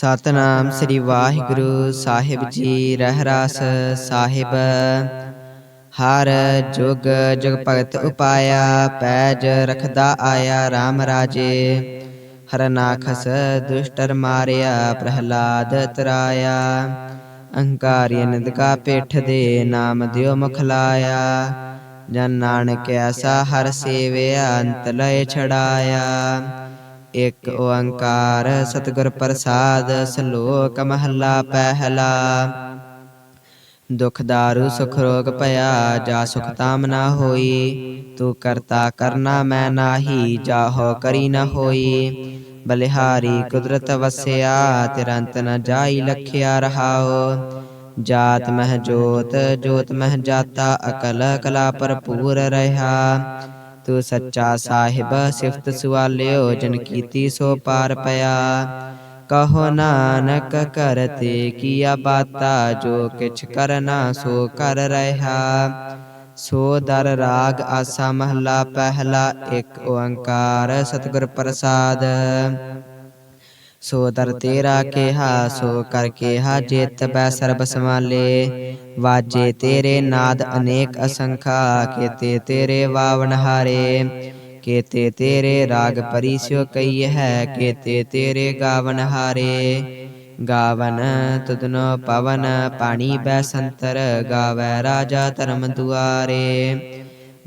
ਸਤਨਾਮ ਸ੍ਰੀ ਵਾਹਿਗੁਰੂ ਸਾਹਿਬ ਜੀ ਰਹਿਰਾਸ ਸਾਹਿਬ। ਹਰ ਜੁਗ ਜੁਗ ਭਗਤ ਉਪਾਇਆ ਪੈਜ ਰਖਦਾ ਆਇਆ RAM ਰਾਜੇ। ਹਰਨਾਖਸ ਦੁਸ਼ਟਰ ਮਾਰਿਆ ਪ੍ਰਹਿਲਾਦ ਤਰਾਇਆ। ਅਹੰਕਾਰੀ ਨਿੰਦਕਾ ਪੇਠ ਦੇ ਨਾਮ ਦਿਓ ਮੁਖ ਲਾਇਆ ਜਨ ਨਾਨਕ ਐਸਾ ਹਰ ਸੇਵਿਆ ਅੰਤ ਲਏ ਛੜਾਇਆ ਇਕ ਓੰਕਾਰ ਸਤਿਗੁਰ ਪ੍ਰਸਾਦ ਸ਼ਲੋਕ ਮਹੱਲਾ ਪਹਿਲਾ। ਦੁਖ ਦਾਰੂ, ਸੁਖ ਰੋਗ ਭਇਆ, ਜਾ ਸੁਖ ਤਾਮ ਨਾ ਹੋਈ। ਤੂੰ ਕਰਤਾ ਕਰਨਾ ਮੈਂ ਨਾਹੀ, ਜਾਹੋ ਕਰੀ ਨਾ ਹੋਈ। ਬਲਿਹਾਰੀ ਕੁਦਰਤ ਵਸਿਆ, ਤਿਰੰਤ ਨ ਜਾਈ ਲਖਿਆ ਰਹਾਓ ਜਾਤ ਮਹਿ ਜੋਤ ਜੋਤ ਮਹਿ ਜਾਤਾ, ਅਕਲ ਕਲਾ ਭਰਪੂਰ ਰਹਾ। ਤੂੰ ਸੱਚਾ ਸਾਹਿਬ ਸਿਫਤ ਸੁਆਲਿਓ ਜਨ ਕੀਤੀ ਸੋ ਪਾਰ ਪਿਆ। ਕਹੋ ਨਾਨਕ ਕਰਤੇ ਕੀਆ ਬਾਤਾ, ਜੋ ਕਿਛ ਕਰਨਾ ਸੋ ਕਰ ਰਹਾ। ਸੋ ਦਰ ਰਾਗ ਆਸਾ ਮਹਲਾ, ਪਹਿਲਾ ਇੱਕ ਓੰਕਾਰ, ਸਤਿਗੁਰ ਪ੍ਰਸਾਦ। ਸੋ ਦਰ ਤੇਰਾ ਕਿਹਾ ਸੋ ਕਰ ਕਿਹਾ ਜਿਤ ਬੈ ਸਰਬ ਸਮਾਲੇ ਵਾਜੇ ਤੇਰੇ ਨਾਦ ਅਨੇਕ ਅਸੰਖਾ ਕੀਤੇ ਤੇਰੇ ਵਾਵਨ ਹਾਰੇ ਕੀਤੇ ਤੇਰੇ ਰਾਗ ਪਰਿਸਿਓ ਕਈ ਹੈ ਕੀਤੇ ਤੇਰੇ ਗਾਵਨ ਹਾਰੇ ਗਾਵਨ ਤੁਧਨੋ ਪਵਨ ਪਾਣੀ ਬੈ ਸੰਤਰ ਗਾਵੈ ਰਾਜਾ ਧਰਮ ਦੁਆਰੇ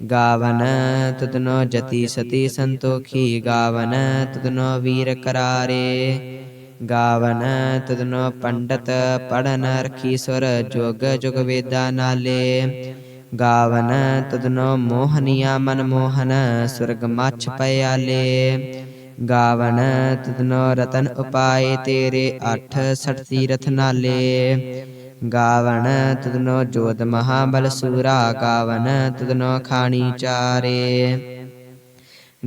ਗਾਵਨ ਤੁਧਨੋ ਜਤੀ ਸਤੀ ਸੰਤੋਖੀ ਗਾਵਨ ਤੁਧਨੋ ਵੀਰ ਕਰਾਰੇ ਗਾਵਨ ਤੁਧਨੋ ਪੰਡਤ ਪੜਨ ਰਖੀ ਸੁਰ ਜੋਗ ਜੁਗ ਵੇਦਾ ਨਾਲੇ ਗਾਵਨ ਤਦਨੋ ਮੋਹਨੀਆ ਮਨ ਮੋਹਨ ਸੁਰਗ ਮਛ ਪਿਆਲੇ ਗਾਵਨ ਤਦਨੋ ਰਤਨ ਉਪਾਏ ਤੇਰੇ ਅਠ ਸਠ ਤੀਰਥ ਨਾਲੇ ਗਾਵਨ ਤੁਧਨੋ ਜੋਤ ਮਹਾਬਲ ਸੂਰਾ ਗਾਵਨ ਤੁਧਨੋ ਖਾਣੀ ਚਾਰੇ।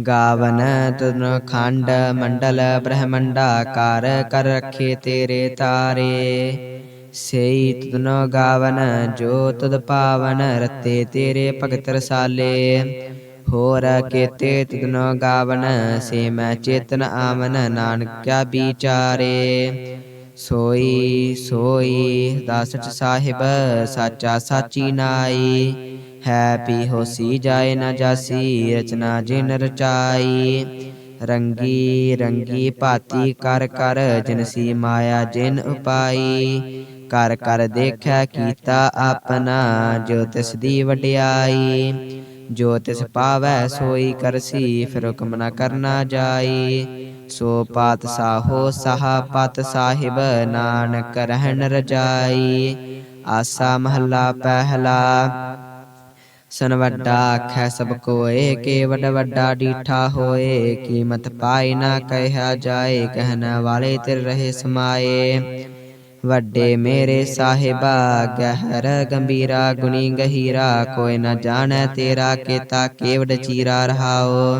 ਗਾਵਨ ਤੁਧਨੋ ਖੰਡ ਮੰਡਲ ਬ੍ਰਹਮੰਡਾ ਕਰ ਕਰ ਰੱਖੇ ਤੇਰੇ ਤਾਰੇ। ਸਈ ਤੁਧਨੋ ਗਾਵਨ, ਜੋ ਤੁਧ ਪਾਵਨ, ਰਤੇ ਤੇਰੇ ਭਗਤ ਰਸਾਲੇ। ਹੋਰ ਕੇਤੇ ਤੁਧਨੋ ਗਾਵਨ, ਸੇ ਮੈਂ ਚੇਤਨ ਆਵਨ ਨਾਨਕਿਆ ਵਿਚਾਰੇ। ਸੋਈ ਸੋਈ, ਦਾਸਟ ਸਾਹਿਬ, ਸਾਚਾ ਸਾਚੀ ਨਾਈ। ਹੈ ਪੀ ਹੋਸੀ ਜਾਏ ਨਾ ਜਾਸੀ, ਰਚਨਾ ਜਿਨ ਰਚਾਈ। ਰੰਗੀ ਰੰਗੀ ਭਾਤੀ ਕਰ ਕਰ ਜਿਨਸੀ ਮਾਇਆ ਜਿਨ ਉਪਾਈ। ਕਰ ਕਰ ਦੇਖੈ ਕੀਤਾ ਆਪਣਾ, ਜੋ ਤਿਸ ਦੀ ਵਡਿਆਈ। ਜੋ ਤਿਸ ਪਾਵੈ ਸੋਈ ਕਰਸੀ, ਫਿਰ ਹੁਕਮ ਨਾ ਕਰਨਾ ਜਾਈ। ਸੋ ਪਾਤ ਸਾਹੋ ਸਾਹ ਪਤ ਸਾਹਿਬ, ਨਾਨਕ ਰਹਿਣ ਰਜਾਈ। ਆਸਾ ਮਹੱਲਾ ਪਹਿਲਾ। ਸਨ ਵੱਡਾ ਆਖੈ, ਸਭ ਕੋਏ ਕੇ ਵੱਡ ਵੱਡਾ ਡੀਠਾ ਹੋਏ। ਕੀਮਤ ਪਾਈ ਨਾ ਕਹਿਆ ਜਾਏ, ਕਹਿਣ ਵਾਲੇ ਤਿਰ ਰਹੇ ਸਮਾਏ। ਵੱਡੇ ਮੇਰੇ ਸਾਹਿਬਾ, ਗਹਿਰ ਗੰਭੀਰਾ, ਗੁਣੀ ਗਹੀਰਾ, ਕੋਈ ਨਾ ਜਾਣੈ ਤੇਰਾ ਕੀਤਾ ਕੇਵਡ ਚੀਰਾ ਰਹਾਓ।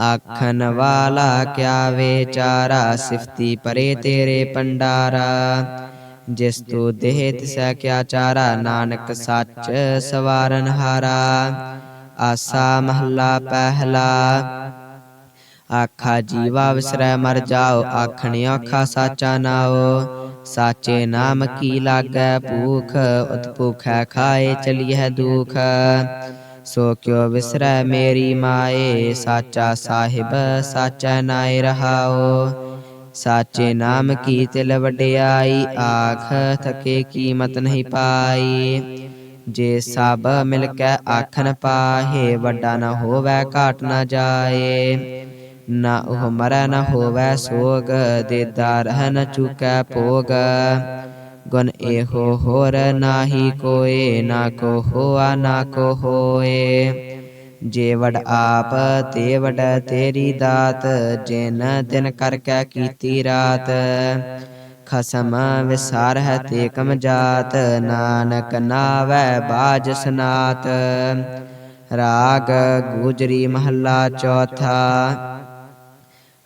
ਆਖਣ ਵਾਲਾ ਕਿਆ ਵਿਚਾਰਾ ਸਿਫਤੀ ਪਰੇ ਤੇਰੇ ਪੰਡਾਰਾ ਜਿਸ ਤੂ ਦੇਹ ਤਿਸੈ ਕਿਆ ਚਾਰਾ, ਨਾਨਕ ਸੱਚ ਸਵਾਰਨ ਹਾਰਾ। ਆਸਾ ਮਹੱਲਾ ਪਹਿਲਾ। ਆਖਾ ਜੀਵਾ ਵਿਸਰੈ ਮਰ ਜਾਓ, ਆਖਣ ਆਖਾ ਸਾਚਾ ਨਾਓ ਸਾਚੇ ਨਾਮ ਕੀ ਲਾਗੈ ਭੂਖ ਉਤ ਭੂਖੈ ਖਾਏ ਚਲੀਐ ਦੁਖ। ਸੋ ਕਿਉ ਵਿਸਰੈ ਮੇਰੀ ਮਾਏ, ਸਾਚਾ ਸਾਹਿਬ, ਸਾਚੈ ਨਾਇ ਰਹਾਓ ਸਾਚੇ ਨਾਮ ਕੀ ਤਿਲ ਵਡਿਆਈ, ਆਖ ਥਕੇ ਕੀਮਤ ਨਹੀਂ ਪਾਈ। ਜੇ ਸਭ ਮਿਲ ਕੇ ਆਖਨ ਪਾਹੇ, ਵੱਡਾ ਨਾ ਹੋਵੈ ਘਾਟ ਨਾ ਜਾਏ। ਨਾ ਉਹ ਮਰੈ ਨਾ ਹੋਵੈ ਸੋਗ, ਦੇਦਾ ਰਹਿ ਨ ਚੁਕੈ ਭੋਗ। ਗੁਣ ਇਹੋ ਹੋਰ ਨਾਹੀ ਕੋਏ, ਨਾ ਕੋ ਹੋਆ ਨਾ ਕੋ ਹੋਏ ਜੇ ਵਡ ਆਪ, ਤੇ ਵਡ ਤੇਰੀ ਦਾਤ, ਜਿਨ ਦਿਨ ਕਰ ਕੈ ਕੀਤੀ ਰਾਤ। ਖਸਮ ਵਿਸਾਰ ਹੈ ਤੇ ਕਮ ਜਾਤ, ਨਾਨਕ ਨਾਵੈ ਬਾਜ ਸਨਾਤ। ਰਾਗ ਗੂਜਰੀ ਮਹੱਲਾ ਚੌਥਾ।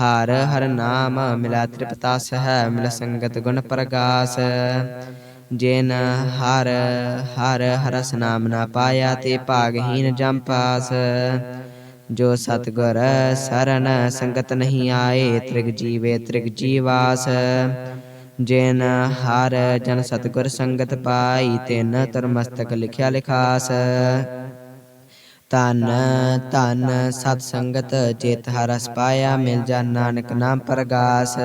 ਹਰ ਹਰ ਨਾਮ ਮਿਲਾ ਤ੍ਰਿਪਤਾ ਸਹਿ ਮਿਲ ਸੰਗਤ ਗੁਣ ਪ੍ਰਗਾਸ। ਜਿਨ ਹਰ ਹਰ ਹਰਸ ਨਾਮ ਨਾ ਪਾਇਆ ਤੇ ਭਾਗਹੀਨ ਜਮ ਪਾਸ। ਜੋ ਸਤਗੁਰ ਸਰਣ ਸੰਗਤ ਨਹੀਂ ਆਏ, ਤ੍ਰਿਗ ਜੀਵੇ ਤ੍ਰਿਗ ਜੀਵਾਸ। ਜੇਨ ਹਰ ਜਨ ਸਤਗੁਰ ਸੰਗਤ ਪਾਈ, ਤਿਨ ਤਰ ਮਸਤਕ ਲਿਖਿਆ ਲਿਖਾਸ। ਤਨ ਤਨ ਸਤ ਸੰਗਤ ਚੇਤ ਹਰਸ ਪਾਇਆ ਮਿਲ ਜਾ ਨਾਨਕ ਨਾਮ ਪ੍ਰਗਾਸ।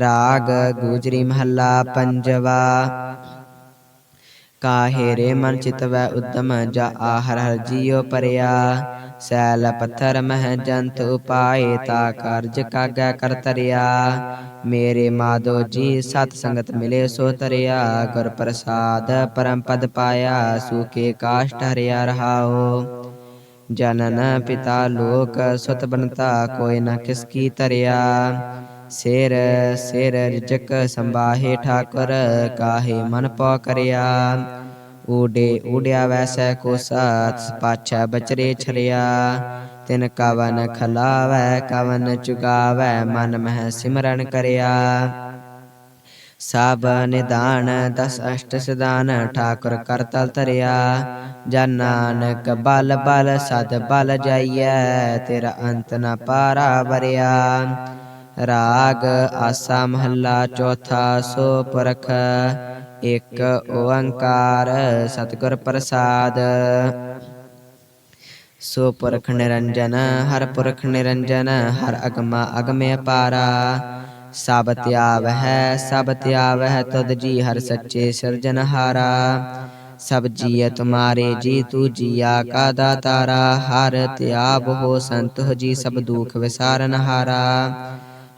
ਰਾਗ ਗੂਜਰੀ ਮਹੱਲਾ ਪੰਜਵਾ, ਕਾਹੇ ਰੇ ਮਨ ਚਿਤ ਵੈ ਉਦਮ, ਜਾ ਆਹਰ ਹਰ ਜੀਉ ਪਰਿਆ। ਸੈਲ ਪੱਥਰ ਮਹਿ ਜੰਤ ਉਪਾਏ ਤਾ ਕਾਰਜ ਕਾਗੈ ਕਰ ਤਰਿਆ। ਮੇਰੇ ਮਾਧੋ ਜੀ, ਸਤ ਸੰਗਤ ਮਿਲੇ ਸੋ ਤਰਿਆ। ਗੁਰ ਪ੍ਰਸਾਦ ਪਰਮ ਪਦ ਪਾਇਆ ਸੂਕੇ ਕਾਸ਼ਟ ਹਰਿਆ ਰਹਾਓ ਜਨਨ ਪਿਤਾ ਲੋਕ ਸੁਤ ਬਨਤਾ, ਕੋਈ ਨ ਕਿਸ ਕੀ ਤਰਿਆ। ਸਿਰ ਸਿਰ ਰਿਜਕ ਸੰਬਾਹੇ ਠਾਕੁਰ, ਕਾਹੇ ਮਨ ਪਉ ਕਰਿਆ। ਊਡੇ ਊੜਿਆ ਵੈਸੈ ਕੋ ਸਾਥ ਪਾਛਾ ਬਚਰੇ ਛਰਿਆ ਤਿਨ ਕਵਨ ਖਲਾਵੈ ਕਵਨ ਚੁਗਾਵੈ ਮਨ ਮਹਿ ਸਿਮਰਨ ਕਰਿਆ। ਸਭ ਨਿਦਾਨ ਦਸ ਅਸ਼ਟ ਸਦਾਨ ਠਾਕੁਰ ਕਰ ਤਲ ਤਰਿਆ ਜਨ ਨਾਨਕ ਬਲ ਬਲ ਸਦ ਬਲ ਜਾਈਐ। ਤੇਰਾ ਅੰਤ ਨ ਪਾਰਾ ਵਰਿਆ। ਰਾਗ ਆਸਾ ਮਹੱਲਾ ਚੌਥਾ ਸੋ ਪਰਖ। ਇਕ ਓੰਕਾਰ ਸਤਿਗੁਰ ਪ੍ਰਸਾਦ। ਸੋ ਪੁਰਖ ਨਿਰੰਜਨ, ਹਰ ਪੁਰਖ ਨਿਰੰਜਨ, ਹਰ ਅਗਮਾ ਅਗਮੇ ਅਪਾਰਾ। ਸਭ ਧਿਆਵਹਿ ਸਭ ਧਿਆਵਹਿ ਤਦ ਜੀ ਹਰ ਸੱਚੇ ਸਿਰਜਨਹਾਰਾ ਸਭ ਜੀਅ ਤੁਮਾਰੇ ਜੀ ਤੂ ਜੀਆ ਕਾ ਦਾਤਾਰਾ। ਹਰ ਧਿਆਵ ਹੋ ਸੰਤੋ ਜੀ ਸਭ ਦੁਖ ਵਿਸਾਰਨਹਾਰਾ ਹਰਿ।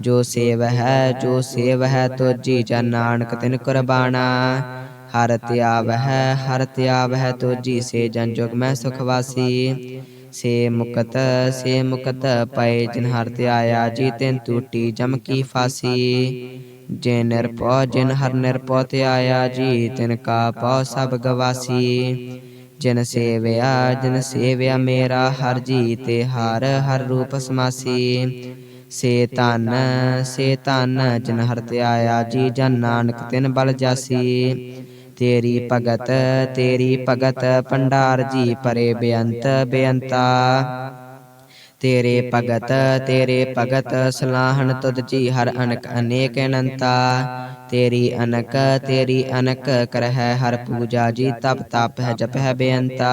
ਜੋ ਸੇਵ ਹੈ, ਜੋ ਸੇਵ ਹੈ ਤੋਜੀ ਜਨ ਨਾਨਕ ਤਿਨ ਕੁਰਬਾਨਾ। ਹਰ ਤਿਆਵ ਹੈ, ਹਰ ਤਿਆਵ ਹੈ ਤੋਜੀ ਸੇ ਜਨ ਜੁਗ ਮੈਂ ਸੁਖ ਵਾਸੀ। ਸੇ ਮੁਕਤ ਸੇ ਮੁਕਤ ਪਏ ਜਿਨ ਹਰ ਧਿਆਇਆ ਜੀ ਤਿਨ ਟੂਟੀ ਜਮ ਕੀ ਫਾਸੀ। ਜੇ ਨਿਰਪਉ ਜਿਨ ਹਰ ਨਿਰਪਉ ਧਿਆਇਆ ਜੀ ਤਿਨ ਕਾ ਪਉ ਸਭ ਗਵਾਸੀ। ਜਿਨ ਸੇਵਿਆ ਜਿਨ ਸੇਵਿਆ ਮੇਰਾ, ਹਰ ਜੀ ਤੇ ਹਰ ਹਰ ਰੂਪ ਸਮਾਸੀ। ਸੇ ਧਨ ਸੇ ਧਨ, ਜਨ ਹਰ ਧਿਆਇਆ ਜੀ, ਜਨ ਨਾਨਕ ਤਿਨ ਬਲ ਜਾਸੀ। ਤੇਰੀ ਭਗਤ ਤੇਰੀ ਭਗਤ, ਭੰਡਾਰ ਜੀ ਪਰੇ ਬੇਅੰਤ, ਬੇਅੰਤਾ। ਤੇਰੇ ਭਗਤ ਤੇਰੇ ਭਗਤ, ਸਲਾਹਣ ਤੁਧ ਜੀ ਹਰ ਅਨਕ ਅਨੇਕ ਅਨੰਤਾ। ਤੇਰੀ ਅਨਕ ਤੇਰੀ ਅਨਕ ਕਰਹਿ ਹਰ ਪੂਜਾ ਜੀ, ਤਪ ਤਪ ਹੈ, ਜਪ ਹੈ, ਬੇਅੰਤਾ।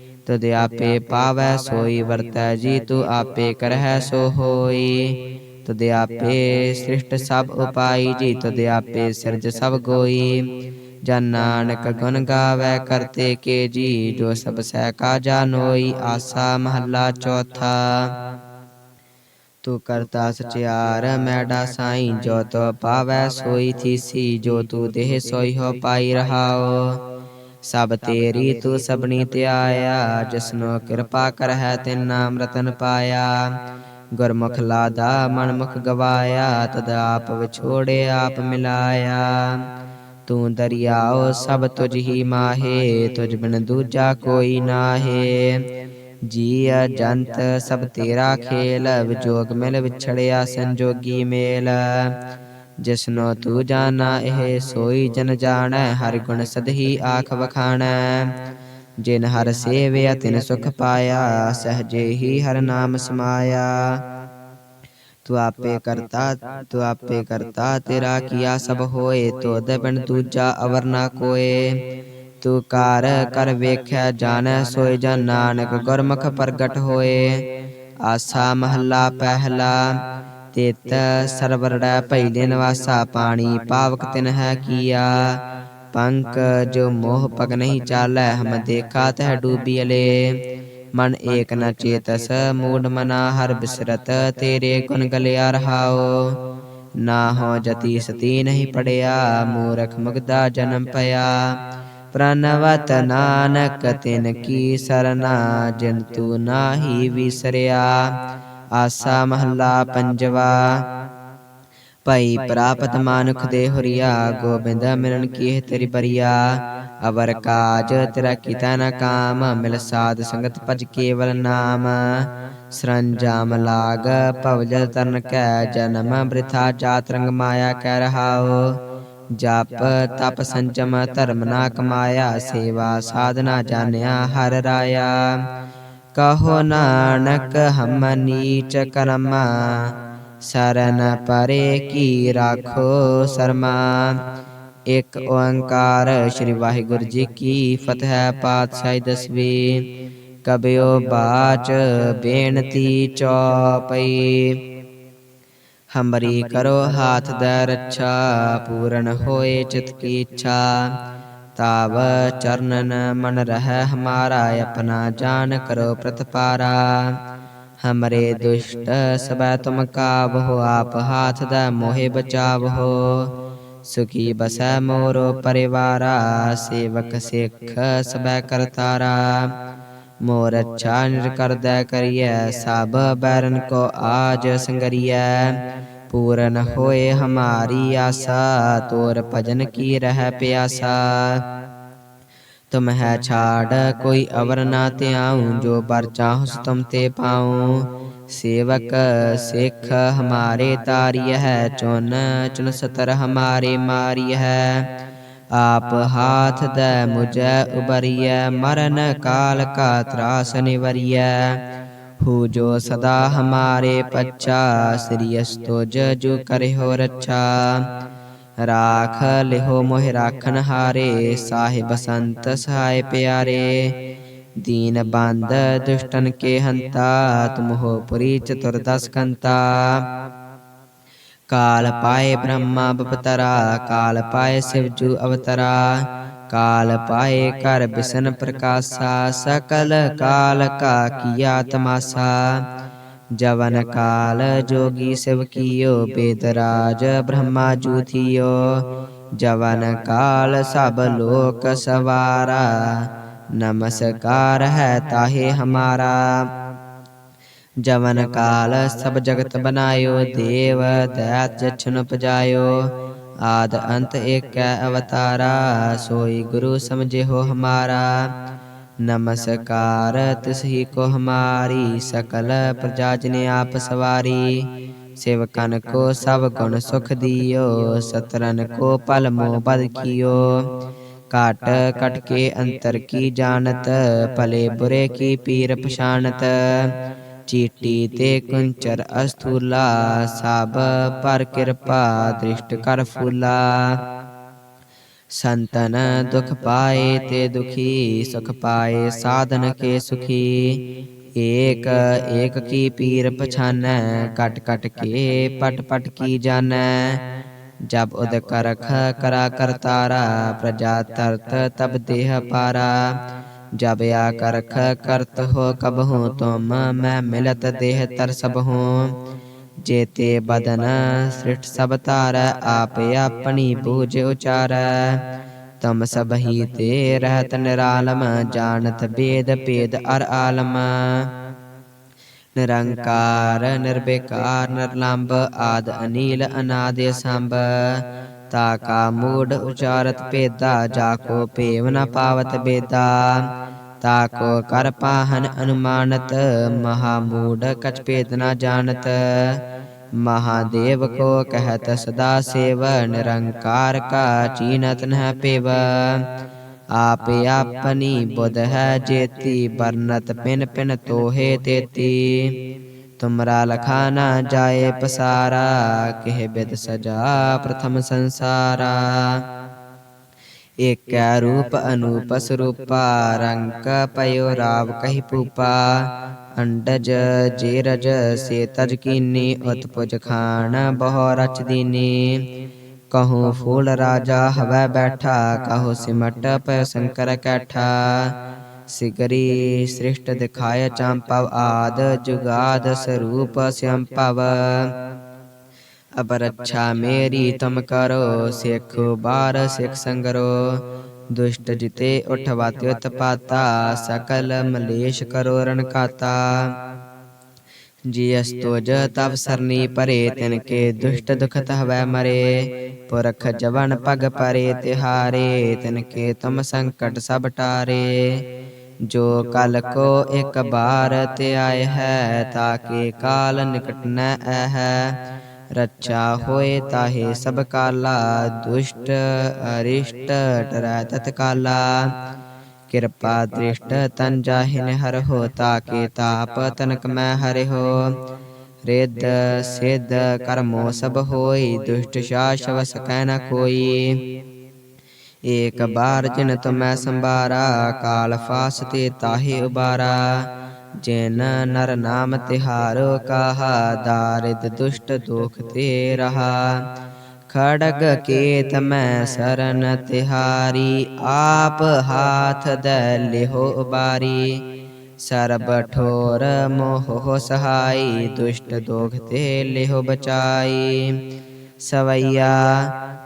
ਤੁਧ ਆਪੇ ਪਾਵੈ, ਸੋਈ ਵਰਤੈ, ਜੀ ਤੂ ਆਪੇ ਕਰਹਿ, ਸੋ ਹੋਈ। ਤੁਧ ਆਪੇ ਸ੍ਰਿਸ਼ਟ ਸਭ ਉਪਾਈ, ਜੀ ਤੁਧ ਆਪੇ ਸਿਰਜ ਸਭ ਗੋਈ। ਜਨ ਨਾਨਕ ਗੁਣ ਗਾਵੇ, ਕਰਤੇ ਕੇ ਜੀ, ਜੋ ਸਭ ਸਹਿ ਕਾ ਜਾਨੋਈ ਆਸਾ ਮਹੱਲਾ ਚੌਥਾ। ਤੂੰ ਕਰਤਾ ਸਚਿਆਰ, ਮੈਡਾ ਸਾਈ, ਜੋ ਤੋ ਪਾਵੈ, ਸੋਈ ਥੀਸੀ। ਜੋ ਤੂੰ ਦੇਹ ਸੋਈ ਹੋ ਪਾਈ ਰਹਾਓ। ਸਭ ਤੇਰੀ ਤੂੰ ਸਭਨੀ ਧਿਆਇਆ ਜਿਸਨੋ ਕਿਰਪਾ ਕਰਹਿ ਤਿਨ ਨਾਮ ਰਤਨ ਪਾਇਆ ਗੁਰਮੁਖ ਲਾਦਾ ਮਨ ਮੁਖ ਗਵਾਇਆ ਤਦ ਆਪ ਵਿਛੋੜੇ ਆਪ ਮਿਲਾਇਆ। ਤੂੰ ਦਰਿਆਓ ਸਭ ਤੁਝ ਹੀ ਮਾਹੇ ਤੁਝ ਬਿਨ ਦੂਜਾ ਕੋਈ ਨਾਹੇ। ਜੀ ਜੰਤ ਸਭ ਤੇਰਾ ਖੇਲ ਵਿਜੋਗ ਮਿਲ ਵਿਛੜਿਆ ਸੰਜੋਗੀ ਮੇਲ। ਜਿਸਨੋ ਤੂੰ ਜਾਣਾ, ਇਹ ਸੋਈ ਜਨ ਜਾਣੈ, ਹਰ ਗੁਣ ਸਦਹੀ ਆਖ ਵਖਾਣੈ। ਜਿਨ ਹਰ ਸੇਵਿਆ, ਤਿਨ ਸੁਖ ਪਾਇਆ, ਸਹਜੇ ਹੀ ਹਰ ਨਾਮ ਸਮਾਇਆ। ਤੂੰ ਆਪੇ ਕਰਤਾ, ਤੂੰ ਆਪੇ ਕਰਤਾ, ਤੇਰਾ ਕੀਆ ਸਭ ਹੋਏ ਤੋਦ ਬਿਨ ਦੂਜਾ ਅਵਰ ਨਾ ਕੋਏ। ਤੂੰ ਕਾਰ ਕਰ ਵੇਖਿਆ ਜਾਣੈ, ਸੋਏ ਜਨ ਨਾਨਕ ਗੁਰਮੁਖ ਪ੍ਰਗਟ ਹੋਏ। ਆਸਾ ਮਹੱਲਾ ਪਹਿਲਾ ਤਿਤ ਸਰਵਰੜੈ ਪਹਿਲੇ ਨਿਵਾਸਾ ਪਾਣੀ ਪਾਵਕ ਤਿਨ ਹੈ ਕੀਆ। ਪੰਕ ਜੋ ਮੋਹ ਪਗ ਨਹੀਂ ਚਾਲੈ, ਹਮ ਦੇਖਾ ਤਹ ਡੂਬੀ ਅਲੇ। ਮਨ ਏਕ ਨ ਚੇਤਸ, ਮੂਡ ਮਨਾ ਹਰ ਬਿਸਰਤ, ਤੇਰੇ ਗੁਣ ਗਲਿਆ ਰਹਾਓ ਨਾ ਹੋ ਜਤੀ ਸਤੀ ਨਹੀਂ ਪੜਿਆ, ਮੂਰਖ ਮੁਗਦਾ ਜਨਮ ਪਿਆ। ਪ੍ਰਨਵਤ ਨਾਨਕ ਤਿਨ ਕੀ ਸਰਨਾ ਜਿਨ ਤੂ ਨਾਹੀ ਵਿਸਰਿਆ। ਆਸਾ ਮਹੱਲਾ ਪੰਜਵਾ। ਭਈ ਪ੍ਰਾਪਤ ਮਾਨੁਖ ਦੇ ਹੁਰੀਆ, ਗੋਬਿੰਦ ਮਿਲਨ ਕੀ ਤੇਰੀ ਬਰੀਆ। ਅਵਰ ਕਾਜ ਤੇਰਾ ਕੀਤਾ ਨ ਕਾਮ, ਮਿਲ ਸਾਧ ਸੰਗਤ ਭਜ ਕੇਵਲ ਨਾਮ। ਸਰੰਜਾਮ ਲਾਗ ਭਵਜਲ ਤਰਨ ਕੈ, ਜਨਮ ਬ੍ਰਿਥਾ ਜਾਤ ਰੰਗ ਮਾਇਆ ਕਹਿ ਰਹਾਓ ਜਪ ਤਪ ਸੰਜਮ ਧਰਮ ਨਾ ਕਮਾਇਆ, ਸੇਵਾ ਸਾਧਨਾ ਜਾਣਿਆ ਹਰ ਰਾਇਆ। ਕਹੋ ਨਾਨਕ ਹਮ ਨੀਚ ਕਰਮਾ ਸਰਨ ਪਰੇ ਕੀ ਰਾਖੋ ਸਰਮਾ ਇੱਕ ਓੰਕਾਰ ਸ੍ਰੀ ਵਾਹਿਗੁਰੂ ਜੀ ਕੀ ਫਤਿਹ ਪਾਤਸ਼ਾਹੀ ਦਸਵੀਂ ਕਬਿਓ ਬਾਚ ਬੇਨਤੀ ਚੌਪਈ ਹਮਰੀ ਕਰੋ ਹਾਥ ਦਾ ਰੱਛਾ ਪੂਰਨ ਹੋਏ ਚਿਤ ਕੀ ਇੱਛਾ ਤਾਵ ਚਰਨਨ ਮਨ ਰਹਿ ਹਮਾਰਾ ਆਪਣਾ ਜਾਨ ਕਰੋ ਪ੍ਰਤਪਾਰਾ ਹਮਰੇ ਦੁਸ਼ਟ ਸਬੈ ਤੁਮ ਕਾਬਹੁ ਆਪ ਹਾਥ ਦਾ ਮੋਹਿ ਬਚਾਵਹੁ ਸੁਖੀ ਬਸੈ ਮੋਰੋ ਪਰਿਵਾਰਾ ਸੇਵਕ ਸਿੱਖ ਸਬੈ ਕਰਤਾਰਾ ਮੋਰ ਅੱਛਾ ਨਿਰ ਕਰਦਾ ਕਰੀਐ ਸਭ ਬੈਰਨ ਕੋ ਆਜ ਸੰਗਰੀਐ ਪੂਰਨ ਹੋਏ ਹਮਾਰੀ ਆਸਾ ਤੋਰ ਭਜਨ ਕੀ ਰਹਿ ਪਿਆਸਾ ਤੁਮ ਹੈ ਛਾੜ ਕੋਈ ਅਵਰ ਨਾ ਧਿਆਉ ਜੋ ਬਰ ਚਾਹੁਸ ਤੁਮ ਤੇ ਪਾਉ ਸੇਵਕ ਸਿੱਖ ਹਮਾਰੇ ਤਾਰੀ ਹੈ ਚੁਨ ਚੁਨ ਸਤਰ ਹਮਾਰੇ ਮਾਰੀ ਹੈ ਆਪ ਹਾਥ ਦੇ ਮੁਝੈ ਉਬਰੀਐ ਮਰਨ ਕਾਲ ਕਾ ਤਰਾਸ ਨਿਵਰੀਐ ਹੂ ਜੋ ਸਦਾ ਹਮਾਰੇ ਪੱਛਾ ਸ੍ਰੀ ਅਸਤੁਜ ਜੋ ਕਰੇ ਰੱਛਾ ਰਾਖ ਲਿਹੋ ਮੋਹਿ ਰਾਖਨ ਹਾਰੇ ਸਾਹਿਬ ਸੰਤ ਸਹਾਇ ਪਿਆਰੇ ਦੀਨ ਬੰਦ ਦੁਸ਼ਟਨ ਕੇ ਹੰਤਾ ਤੁਮ ਹੋ ਪੁਰੀ ਚਤੁਰਦਸ ਕੰਤਾ ਕਾਲ ਪਾਏ ਬ੍ਰਹਮਾ ਬਪਤਰਾ ਕਾਲ ਪਾਏ ਸਿਵਜੂ ਅਵਤਰਾ ਕਾਲ ਪਾਏ ਕਰ ਬਿਸ਼ਨ ਪ੍ਰਕਾਸ਼ਾ, ਸਕਲ ਕਾਲ ਕਾ ਕੀਆ ਤਮਾਸਾ ਜਵਨ ਕਾਲ ਜੋਗੀ ਸਿਵ ਕੀਓ ਬੇਦਰਾਜ ਬ੍ਰਹਮਾ ਜੂਥਿਓ ਜਵਨ ਕਾਲ ਸਭ ਲੋਕ ਸਵਾਰਾ, ਨਮਸਕਾਰ ਹੈ ਤਾਹੇ ਹਮਾਰਾ। ਜਵਨ ਕਾਲ ਸਭ ਜਗਤ ਬਨਾਇਓ ਦੇਵ ਦਇਤ ਜਛਨ ਉਪਜਾਇਓ। ਆਦ ਅੰਤ ਏਕੈ ਅਵਤਾਰਾ, ਸੋਈ ਗੁਰੂ ਸਮਝਿਓ ਹਮਾਰਾ। ਨਮਸਕਾਰ ਤਿਸਹੀ ਕੋ ਹਮਾਰੀ, ਸਕਲ ਪ੍ਰਜਾ ਜਨ ਆਪ ਸਵਾਰੀ। ਸੇਵਕਨ ਕੋ ਸਭ ਗੁਣ ਸੁਖ ਦਿਓ, ਸਤਰਨ ਕੋ ਪਲ ਮੋ ਬਦ ਕੀਓ। ਕਾਟ ਕਟ ਕੇ ਅੰਤਰ ਕੀ ਜਾਣਤ, ਭਲੇ ਬੁਰੇ ਕੀ ਪੀਰ ਪਛਾਨਤ ਚੀਟੀ ਤੇ ਕੁੰਚਰ ਅਸਥੂਲਾ, ਸਭ ਪਰ ਕਿਰਪਾ ਦ੍ਰਿਸ਼ਟ ਕਰ ਫੂਲਾ। ਸੰਤਨ ਦੁਖ ਪਾਏ ਤੇ ਦੁਖੀ, ਸੁਖ ਪਾਏ ਸਾਧਨ ਕੇ ਸੁਖੀ। ਏਕ ਏਕ ਕੀ ਪੀਰ ਪਛਾਨੈ, ਕਟ ਕਟ ਕੇ ਪਟ ਪਟ ਕੀ ਜਾਣੈ ਜਬ ਉਦ ਕਰਖ ਕਰਾ ਕਰਤਾਰਾ, ਪ੍ਰਜਾ ਤਰਤ ਤਬ ਦੇਹ ਪਾਰਾ। ਜਬ ਆ ਕਰਖ ਕਰਤ ਹੋ ਕਬ ਹੂੰ ਤੁਮ, ਮੈਂ ਮਿਲਤ ਦੇਹ ਤਰ ਸਭ ਹੂੰ ਜੇਤੇ ਬਦਨ ਸ੍ਰਿਸ਼ਟ ਸਭ ਧਾਰੈ, ਆਪ ਆਪਣੀ ਬੂਝ ਉਚਾਰੈ। ਤਮ ਸਭ ਹੀ ਤੇ ਰਹਿਤ ਨਿਰਾਲਮ, ਜਾਣਤ ਬੇਦ ਭੇਦ ਅਰ ਆਲਮ। ਨਿਰੰਕਾਰ ਨਿਰਬੇਕਾਰ ਨਿਰਲੰਭ ਆਦ ਅਨੀਲ ਅਨਾਦਿ ਸੰਭ। ਤਾ ਕਾ ਮੂੜ ਉਚਾਰਤ ਭੇਦਾ, ਜਾ ਕੋ ਭੇਵ ਨ ਪਾਵਤ ਬੇਦਾ। ਤਾ ਕੋ ਕਰ ਪਾਹਨ ਅਨੁਮਾਨਤ, ਮਹਾ ਮੂੜ ਕਛ ਭੇਦ ਨ ਜਾਣਤ। ਮਹਾਦੇਵ ਕੋ ਕਹਿਤ ਸਦਾ ਸੇਵ, ਨਿਰੰਕਾਰ ਕਾ ਚੀਨਤ ਨਹਿ ਪੇਵ। ਆਪ ਆਪਨੀ ਬੁਧ ਹੈ ਜੇਤੀ ਬਰਨਤ ਪਿਨ ਪਿਨ ਤੋਹੇ ਤੇਤੀ। ਤੁਮਰਾ ਲਖਾ ਨਾ ਜਾਏ ਪਸਾਰਾ, ਕਿਹ ਬਿਦ ਸਜਾ ਪ੍ਰਥਮ ਸੰਸਾਰਾ। ਏਕੈ ਰੂਪ ਅਨੂਪ ਸਰੂਪਾ ਰੰਕ ਪਇਓ ਰਾਵ ਕਹੀ ਪੂਪਾ। ਅੰਡਜ ਜੇ ਰਜ ਸੇ ਤਜ ਕੀਨੀ, ਉਤਪੁਜ ਖਾਨ ਬਹੁ ਰਚ ਦੀਨੀ। ਕਹੂੰ ਫੂਲ ਰਾਜਾ ਹਵੈ ਬੈਠਾ, ਕਹੋ ਸਿਮਟ ਪੈ ਸ਼ੰਕਰ ਕੈਠਾ। ਸਿਗਰੀ ਸ੍ਰਿਸ਼ਟ ਦਿਖਾਇ ਚੰਪਵ ਆਦ, ਜੁਗਾਦ ਸਰੂਪ ਸੰਪਵ ਅਬ ਰੱਛਾ ਮੇਰੀ ਤਮ ਕਰੋ, ਸਿੱਖ ਬਾਰ ਸਿੱਖ ਸੰਗਰੋ। ਦੁਸ਼ਟ ਜਿਤੇ ਉਠਵਾਤੇ ਉਤਪਾਤਾ, ਸਕਲ ਮਲੇਸ਼ ਕਰੋ ਰਣ ਕਾਤਾ ਜਿਸ ਤੋਜ ਤਬ ਸਰਨੀ ਪਰੇ, ਤਿਨ ਕੇ ਦੁਸ਼ਟ ਦੁਖਤ ਹਵੈ ਮਰੇ। ਪੁਰਖ ਜਵਨ ਪਗ ਪਰੇ ਤਿਹਾਰੇ, ਤਿਨ ਕੇ ਤੁਮ ਸੰਕਟ ਸਭ ਟਾਰੇ। ਜੋ ਕਲ ਕੋ ਇੱਕ ਬਾਰ ਤੇ ਆਏ ਹੈ, ਤਾਕੇ ਕਾਲ ਨਿਕਟ ਨੈ ਹੈ ਰੱਛਾ ਹੋਏ ਤਾਹੇ ਸਭ ਕਾਲਾ, ਦੁਸ਼ਟ ਅਰਿਸ਼ਟ ਟਰੈ ਤਤਕਾਲਾ ਕਿਰਪਾ ਦ੍ਰਿਸ਼ਟ ਤਨ ਜਾਹਿਨ ਹਰ ਹੋ, ਤਾਕੇ ਤਾਪ ਤਨਕ ਮੈਂ ਹਰਿ ਹੋ। ਰਿੱਧ ਸਿੱਧ ਕਰਮੋ ਸਭ ਹੋਈ, ਦੁਸ਼ਟ ਸ਼ਾਸ ਵਸ ਨ ਕੋਈ। ਏਕ ਬਾਰ ਜਿਨ ਤੁਮੈ ਸੰਭਾਰਾ, ਕਾਲ ਫਾਸਤੇ ਤਾਹੇ ਉਬਾਰਾ। ਜਿਨ ਨਰ ਨਾਮ ਤਿਹਾਰੋ ਕਾਹਾ, ਦਾਰਿਦ ਦੁਸ਼ਟ ਦੁਖ ਤੇ ਰਹਾ। ਖੜਗ ਕੇਤ ਮੈਂ ਸਰਨ ਤਿਹਾਰੀ, ਆਪ ਹਾਥ ਦੇ ਲਿਹੋ ਬਾਰੀ ਸਰਬ ਠੋਰ ਮੋਹ ਸਹਾਈ, ਦੁਸ਼ਟ ਦੋਖ ਤੇ ਲਿਹੋ ਬਚਾਈ। ਸਵਈਆ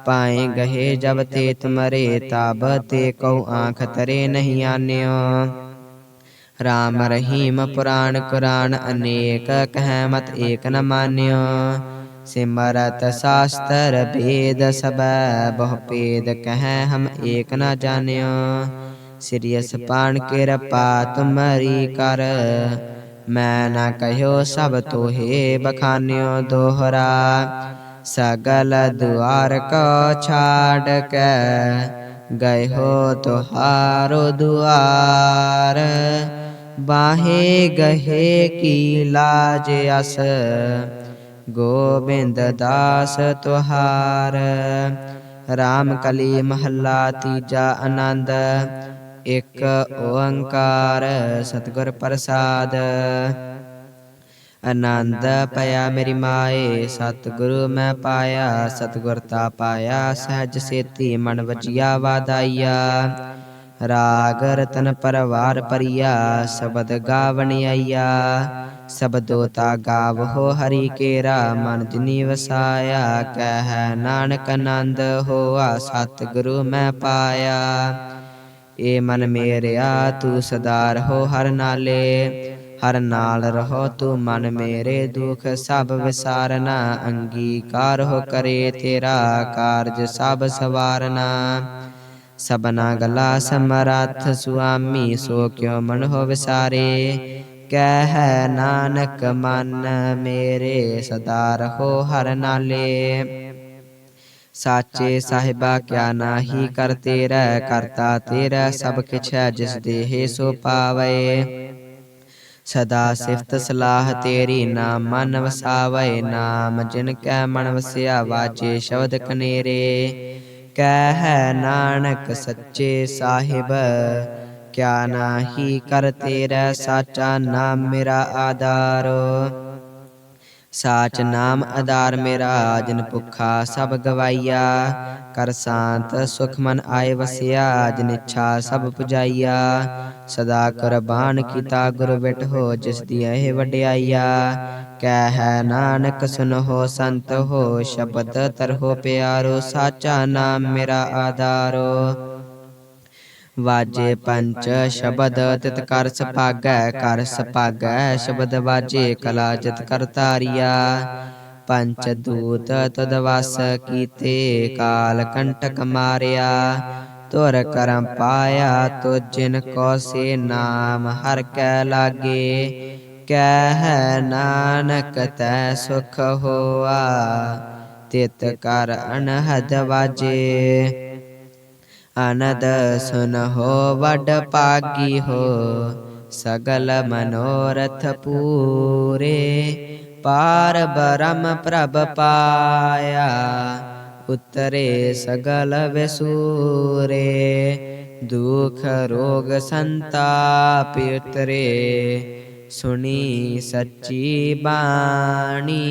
ਪਾਏ ਗਹੇ ਜਬ ਤੇ ਤੁਮਰੇ ਤਬ ਤੇ ਕਉ ਆਂਖ ਤਰੇ ਨਹੀਂ ਆਨਿਓ। ਰਾਮ ਰਹੀਮ ਪੁਰਾਣ ਕੁਰਾਨ ਅਨੇਕ ਕਹਿ ਮਤ ਏਕ ਨ ਮਾਨਿਓ। ਸਿਮਰਤ ਸਾਸਤਰ ਭੇਦ ਸਬੈ ਬਹੁ ਭੇਦ ਕਹਿ ਹਮ ਏਕ ਨ ਜਾਣਿਓ। ਸਿਰਿਯਸ ਪਾਣ ਕਿਰਪਾ ਤੁਮਰੀ ਕਰ, ਮੈਂ ਨਾ ਕਹਿਓ ਸਭ ਤੋਹੇ ਬਖਾਨਿਓ ਦੋਹਰਾ। ਸਗਲ ਦੁਆਰ ਕੋ ਛਾੜ ਕੇ ਗਏ ਹੋ ਤੁਹਾਰੋ ਦੁਆਰ। ਬਾਹੇ ਗਹੇ ਕੀ ਲਾਜ ਅਸ, ਗੋਬਿੰਦ ਦਾਸ ਤੁਹਾਰ। ਰਾਮ ਕਲੀ ਮਹੱਲਾ ਤੀਜਾ ਆਨੰਦ, ਇੱਕ ਓੰਕਾਰ ਸਤਿਗੁਰ ਪ੍ਰਸਾਦ। ਆਨੰਦ ਪਿਆ ਮੇਰੀ ਮਾਏ, ਸਤਿਗੁਰੂ ਮੈਂ ਪਾਇਆ, ਸਤਿਗੁਰ ਤਾ ਪਾਇਆ, ਸਹਿਜ ਸੇਤੀ ਮਨ ਵਜਿਆ ਵਾਦਾਈਆ ਰਾਗ ਰਤਨ ਪਰਵਾਰ ਪਰਿਆ ਸ਼ਬਦ ਗਾਵਣ ਆਈਆ। ਸਬਦੋ ਤਾ ਗਾਵਹੋ ਹਰੀ ਕੇਰਾ, ਮਨ ਜਿਨੀ ਵਸਾਇਆ, ਕਹਿ ਨਾਨਕ ਆਨੰਦ ਹੋਆ, ਸਤਿਗੁਰੂ ਮੈਂ ਪਾਇਆ। ਏ ਮਨ ਮੇਰਿਆ, ਤੂੰ ਸਦਾਰ ਹੋ ਹਰ ਨਾਲੇ। ਹਰ ਨਾਲ ਰਹੋ ਤੂੰ ਮਨ ਮੇਰੇ ਦੁਖ, ਸਭ ਵਿਸਾਰਨਾ, ਅੰਗੀਕਾਰ ਹੋ ਕਰੇ ਤੇਰਾ ਕਾਰਜ, ਸਭ ਸਵਾਰਨਾ। ਸਬਨਾ ਗਲਾ ਸਮਰੱਥ, ਸੁਆਮੀ, ਸੋ ਕਿਉ ਮਨ ਹੋ ਵਿਸਾਰੇ। ਕਹਿ ਨਾਨਕ, ਮਨ ਮੇਰੇ, ਸਦਾ ਰਹੋ ਹਰ ਨਾਲੇ। ਸਾਚੇ ਸਾਹਿਬਾ, ਕਿਆ ਨਾਹੀ ਕਰ ਤੇਰਾ, ਕਰਤਾ ਤੇਰਾ ਸਭ ਕਿਛ ਹੈ, ਜਿਸ ਦੇਹ ਸੋ ਪਾਵੇ। ਸਦਾ ਸਿਫਤ ਸਲਾਹ ਤੇਰੀ ਨਾਮ ਮਨ ਵਸਾਵੇ ਨਾਮ ਜਿਨ ਕੈ ਮਨ ਵਸਿਆ ਵਾਜੇ ਸ਼ਬਦ ਕਨੇਰੇ। ਕਹਿ ਨਾਨਕ ਸੱਚੇ ਸਾਹਿਬ, ਕਿਆ ਨਾਹੀ ਕਰ ਤੇਰਾ ਸਾਚਾ ਨਾਮ ਮੇਰਾ ਆਧਾਰ। ਸਾਚ ਨਾਮ ਆਧਾਰ ਮੇਰਾ ਜਿਨ ਭੁਖਾ ਸਭ ਗਵਾਈਆ। ਕਰ ਸ਼ਾਂਤ ਸੁਖ ਮਨ ਆਏ ਵਸਿਆ ਜਿਨ ਇੱਛਾ ਸਭ ਪੁਜਾਈਆ। ਸਦਾ ਕੁਰਬਾਨ ਕੀਤਾ ਗੁਰ ਬਿਟਹੁ ਜਿਸ ਦੀ ਇਹ ਵਡਿਆਈਆ। ਕਹਿ ਨਾਨਕ ਸੁਨਹੁ ਸੰਤ ਹੋ ਸ਼ਬਦ ਤਰਹੁ ਪਿਆਰੋ ਸਾਚਾ ਨਾਮ ਮੇਰਾ ਆਧਾਰੋ। ਵਾਜੇ ਪੰਚ ਸ਼ਬਦ ਤਿਤ ਕਰ ਸਪਾਗੈ ਕਰ ਸਪਾਗੈ, ਸ਼ਬਦ ਵਾਜੇ ਕਲਾ ਜਿਤ ਕਰ ਤਾਰਿਆ ਪੰਚ ਦੂਤ ਤਦ ਵਸ ਕੀਤੇ, ਕਾਲ ਕੰਟਕ ਮਾਰਿਆ। ਤੁਰ ਕਰਮ ਪਾਇਆ ਤੋ ਜਿਨ ਕੋ ਸੇ ਨਾਮ, ਹਰ ਕੈ ਲਾਗੇ। ਕਹਿ ਨਾਨਕ ਤੈ ਸੁਖ ਹੋਆ, ਤਿਤ ਕਰ ਅਨਹਦ ਵਾਜੇ। ਅਨਦ ਸੁਨਹੁ ਵਡ ਪਾਗੀ ਹੋ, ਸਗਲ ਮਨੋਰਥ ਪੂਰੇ। ਪਾਰ ਬ੍ਰਹਮ ਪ੍ਰਭ ਪਾਇਆ, ਉਤਰੇ ਸਗਲ ਵਿਸੂਰੇ। ਦੁਖ ਰੋਗ ਸੰਤਾਪ ਉਤਰੇ, ਸੁਣੀ ਸੱਚੀ ਬਾਣੀ।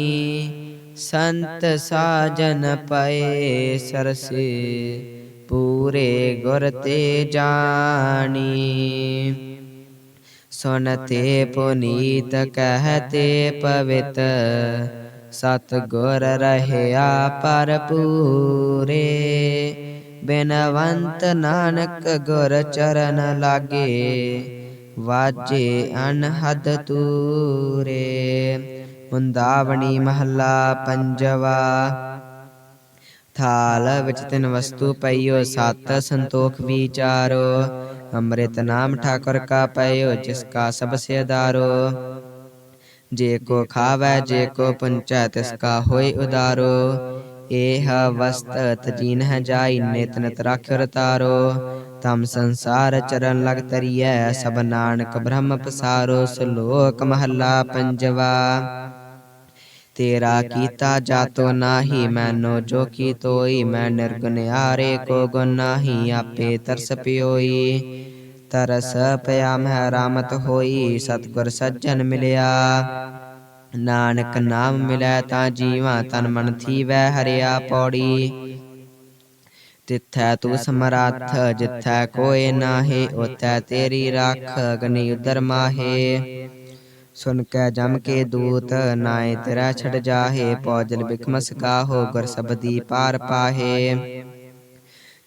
ਸੰਤ ਸਾਜਨ ਪਏ ਸਰਸੇ। ਪੂਰੇ ਗੁਰ ਤੇ ਜਾਣੀ। ਸੁਨਤੇ ਪੁਨੀਤ ਕਹਤੇ ਪਵਿੱਤ ਸਤ ਗੁਰ ਰਹਿਆ ਪਰ ਪੂਰੇ ਬਿਨਵੰਤ ਨਾਨਕ ਗੁਰ ਚਰਨ ਲਾਗੇ, ਵਾਜੇ ਅਨਹਦ ਤੂਰੇ। ਮੁੰਦਾਵਣੀ ਮਹੱਲਾ ਪੰਜਵਾ ਥਾਲ ਵਿੱਚ ਤਿੰਨ ਵਸਤੂ ਪਈਓ ਸਤ ਸੰਤੋਖ ਵਿਚਾਰੋ। ਅੰਮ੍ਰਿਤ ਨਾਮ ਠਾਕੁਰ ਕਾ ਪਈਓ ਜਿਸ ਕਾ ਸਭ ਸੇਦਾਰੋ ਜੇ ਕੋ ਖਾਵੈ ਜੇ ਕੋ ਪੁੰਚੈ ਤਿਸ ਕਾ ਹੋਇ ਉਦਾਰੋ। ਏਹ ਵਸਤ ਤਜੀਨ ਹੈ ਜਾਈ ਨਿਤ ਨਿਤ ਰਾਖਿਓ ਰਤਾਰੋ। ਤਮ ਸੰਸਾਰ ਚਰਨ ਲਗ ਤਰੀਐ ਸਭ ਨਾਨਕ ਬ੍ਰਹਮ ਪਸਾਰੋ ਸ਼ਲੋਕ ਮਹੱਲਾ ਪੰਜਵਾ। ਤੇਰਾ ਕੀਤਾ ਜਾਤੋ ਨਾਹੀ ਮੈਨੋ ਜੋ ਕੀ ਤੋਈ ਮੈਂ ਨਿਰਗੁਣ ਆਰੇ ਕੋ ਗੁਣ ਨਾਹੀ ਆਪੇ ਤਰਸ ਪਿਓਈ। ਤਰਸ ਪਿਆ ਮਹਿ ਰਾਮਤ ਹੋਈ ਸਤਗੁਰ ਸੱਜਣ ਮਿਲਿਆ। ਨਾਨਕ ਨਾਮ ਮਿਲੈ ਤਾਂ ਜੀਵਾ ਤਨ ਮਨ ਥੀਵੈ ਹਰਿਆ ਪੌੜੀ। ਤਿੱਥੈ ਤੂੰ ਸਮਰੱਥ ਜਿੱਥੈ ਕੋਏ ਨਾਹੀ ਉਥੈ ਤੇਰੀ ਰੱਖ ਅਗਨੀ ਉਦਰ ਮਾਹੇ। ਸੁਨ ਕੈ ਜਮ ਕੇ ਦੂਤ ਨਾਏ ਤੇਰਾ ਛੜ ਜਾਹੇ ਪੌਜਲ ਬਿਖਮਸ ਕਾਹੋ ਗੁਰ ਸਬਦੀ ਪਾਰ ਪਾਹੇ।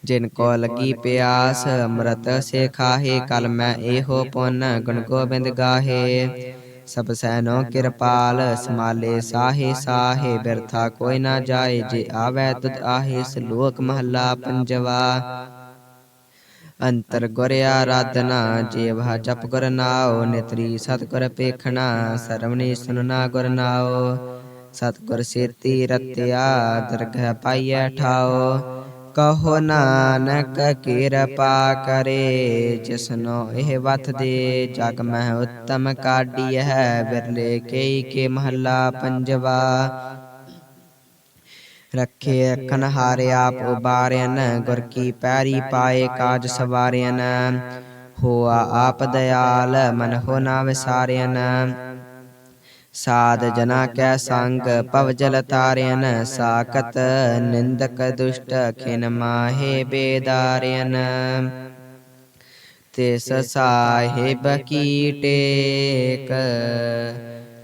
ਜਿਨ ਕੋ ਲਗੀ ਪਿਆਸ ਅੰਮ੍ਰਿਤ ਸੇ ਖਾਹੇ ਕਲ ਮੈਂ ਇਹੋ ਪੁੰਨ ਗੁਣ ਗੋਬਿੰਦ ਗਾਹੇ। ਸਭ ਸੈਨੋ ਕਿਰਪਾਲ ਸਮਾਲੇ ਸਾਹੇ ਸਾਹੇ ਬਿਰਥਾ ਕੋਈ ਨਾ ਜਾਏ ਜੇ ਆਵੈ ਤੁਧ ਆਹੇ ਸਲੋਕ ਮਹੱਲਾ ਪੰਜਵਾ। ਅੰਤਰ ਗੁਰ ਆਰਾਧਨਾ, ਜੀਵ ਜਪ ਗੁਰ ਨਾਉ, ਨਿਤਰੀ ਸਤਿਗੁਰ ਪੇਖਣਾ, ਸਰਵਣੀ ਸੁਨਣਾ ਗੁਰ ਨਾਉ। ਸਤਿਗੁਰ ਸੇਤੀ ਰਤਿਆ ਦਰਗਹ ਪਾਈਐ ਠਾਓ ਕਹੋ ਨਾਨਕ ਕਿਰਪਾ ਕਰੇ ਜਿਸਨੋ ਇਹ ਵਤ ਦੇ, ਜਗ ਮਹਿ ਉੱਤਮ ਕਾਢੀ ਹੈ, ਬਿਰਲੇ ਕਈ ਕੇ ਮਹੱਲਾ ਪੰਜਵਾ। ਰੱਖੇ ਅਖਨ ਹਾਰੇ ਆਪ ਉਬਾਰਿਆਨ ਗੁਰ ਕੀ ਪੈਰੀ ਪਾਏ ਕਾਜ ਸਵਾਰਿਆਨ ਹੋਆ ਆਪ ਦਇਆਲ, ਮਨ ਹੋ ਨਾ ਵਿਸਾਰਿਆਨ ਸਾਧ ਜਨਾ ਕੈ ਸੰਗ ਪਵ ਜਲ ਤਾਰਿਆਨ ਸਾਕਤ ਨਿੰਦਕ ਦੁਸ਼ਟ, ਖਿਨ ਮਾਹੇ ਬੇਦਾਰਿਆਨ ਤਿਸ ਸਾਹਿਬ ਕੀ ਟੇਕ